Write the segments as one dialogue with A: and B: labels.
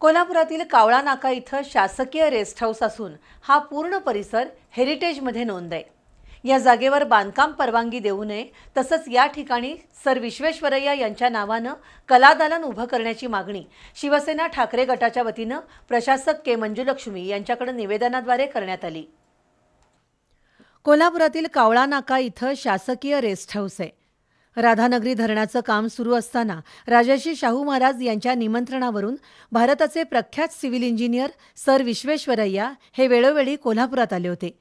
A: कोल्हापुरातील कावळा नाका इथं शासकीय रेस्ट हाऊस असून हा पूर्ण परिसर हेरिटेजमध्ये नोंद आहे. या जागेवर बांधकाम परवानगी देऊ नये तसंच या ठिकाणी सर विश्वेश्वरय्या यांच्या नावानं कलादालन उभं करण्याची मागणी शिवसेना ठाकरे गटाच्या वतीनं प्रशासक के मंजुलक्ष्मी यांच्याकडे निवेदनाद्वारे करण्यात आली. कोल्हापुरातील कावळा नाका इथं शासकीय रेस्ट हाऊस आहे. राधानगरी धरणाचं काम सुरू असताना राजर्षी शाहू महाराज यांच्या निमंत्रणावरून भारताचे प्रख्यात सिव्हिल इंजिनियर सर विश्वेश्वरय्या हे वेळोवेळी कोल्हापुरात आले होते.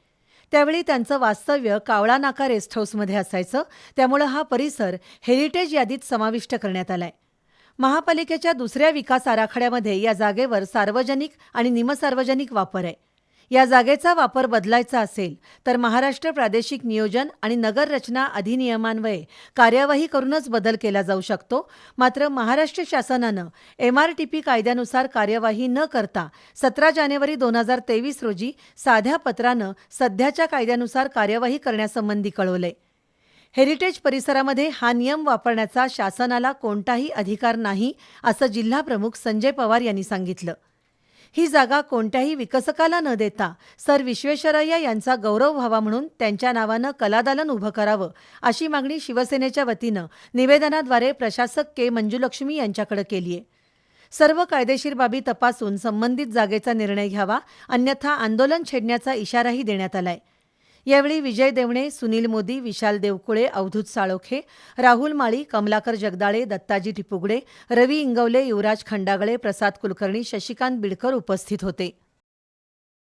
A: त्यावेळी त्यांचं वास्तव्य कावळा नाका रेस्ट हाऊसमध्ये असायचं. त्यामुळं हा परिसर हेरिटेज यादीत समाविष्ट करण्यात आलाय. महापालिकेच्या दुसऱ्या विकास आराखड्यामध्ये या जागेवर सार्वजनिक आणि निमसार्वजनिक वापर आहे. या जागेचा वापर बदलायचा असेल तर महाराष्ट्र प्रादेशिक नियोजन आणि नगर रचना अधिनियमान्वये कार्यवाही करूनच बदल केला जाऊ शकतो. मात्र महाराष्ट्र शासनानं एमआरटीपी कायद्यानुसार कार्यवाही न करता सतरा जानेवारी दोन हजार तेवीस रोजी साध्या पत्रानं सध्याच्या कायद्यानुसार कार्यवाही करण्यासंबंधी कळवलंय हेरिटेज परिसरामध्ये हा नियम वापरण्याचा शासनाला कोणताही अधिकार नाही असं जिल्हाप्रमुख संजय पवार यांनी सांगितलं. ही जागा कोणत्याही विकसकाला न देता सर विश्वेश्वरय्या यांचा गौरव व्हावा म्हणून त्यांच्या नावानं कलादालन उभं करावं अशी मागणी शिवसेनेच्या वतीनं निवेदनाद्वारे प्रशासक के मंजुलक्ष्मी यांच्याकडे केली आहे. सर्व कायदेशीर बाबी तपासून संबंधित जागेचा निर्णय घ्यावा अन्यथा आंदोलन छेडण्याचा इशाराही देण्यात आलाय. यावेळी विजय देवणे सुनील मोदी विशाल देवकुळे अवधूत साळोखे राहुल माळी कमलाकर जगदाळे दत्ताजी टिपुगडे रवी इंगवले युवराज खंडागळे प्रसाद कुलकर्णी शशिकांत बिडकर उपस्थित होते.